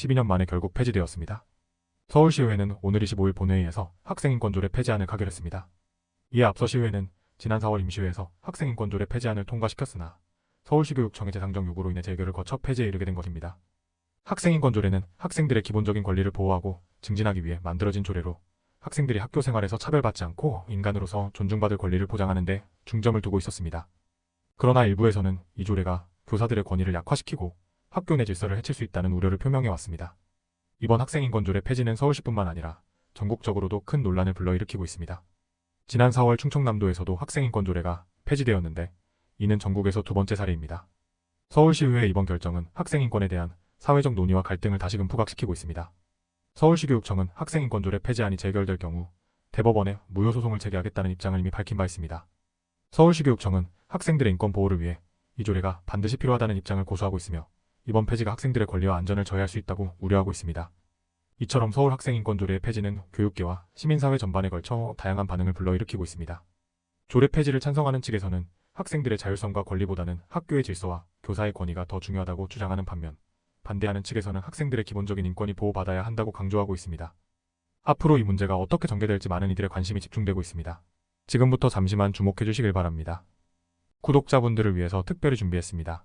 12년 만에 결국 폐지되었습니다. 서울시의회는 오늘 25일 본회의에서 학생인권조례 폐지안을 가결했습니다. 이에 앞서 시의회는 지난 4월 임시회에서 학생인권조례 폐지안을 통과시켰으나 서울시 교육청의 재상정 요구로 인해 재결을 거쳐 폐지에 이르게 된 것입니다. 학생인권조례는 학생들의 기본적인 권리를 보호하고 증진하기 위해 만들어진 조례로 학생들이 학교 생활에서 차별받지 않고 인간으로서 존중받을 권리를 보장하는 데 중점을 두고 있었습니다. 그러나 일부에서는 이 조례가 교사들의 권위를 약화시키고 학교 내 질서를 해칠 수 있다는 우려를 표명해 왔습니다. 이번 학생 인권조례 폐지는 서울시뿐만 아니라 전국적으로도 큰 논란을 불러일으키고 있습니다. 지난 4월 충청남도에서도 학생 인권조례가 폐지되었는데 이는 전국에서 두 번째 사례입니다. 서울시의회의 이번 결정은 학생 인권에 대한 사회적 논의와 갈등을 다시금 부각시키고 있습니다. 서울시교육청은 학생 인권조례 폐지안이 재결될 경우 대법원에 무효소송을 제기하겠다는 입장을 이미 밝힌 바 있습니다. 서울시교육청은 학생들의 인권 보호를 위해 이 조례가 반드시 필요하다는 입장을 고수하고 있으며 이번 폐지가 학생들의 권리와 안전을 저해할 수 있다고 우려하고 있습니다. 이처럼 서울 학생인권조례의 폐지는 교육계와 시민사회 전반에 걸쳐 다양한 반응을 불러일으키고 있습니다. 조례 폐지를 찬성하는 측에서는 학생들의 자율성과 권리보다는 학교의 질서와 교사의 권위가 더 중요하다고 주장하는 반면 반대하는 측에서는 학생들의 기본적인 인권이 보호받아야 한다고 강조하고 있습니다. 앞으로 이 문제가 어떻게 전개될지 많은 이들의 관심이 집중되고 있습니다. 지금부터 잠시만 주목해 주시길 바랍니다. 구독자분들을 위해서 특별히 준비했습니다.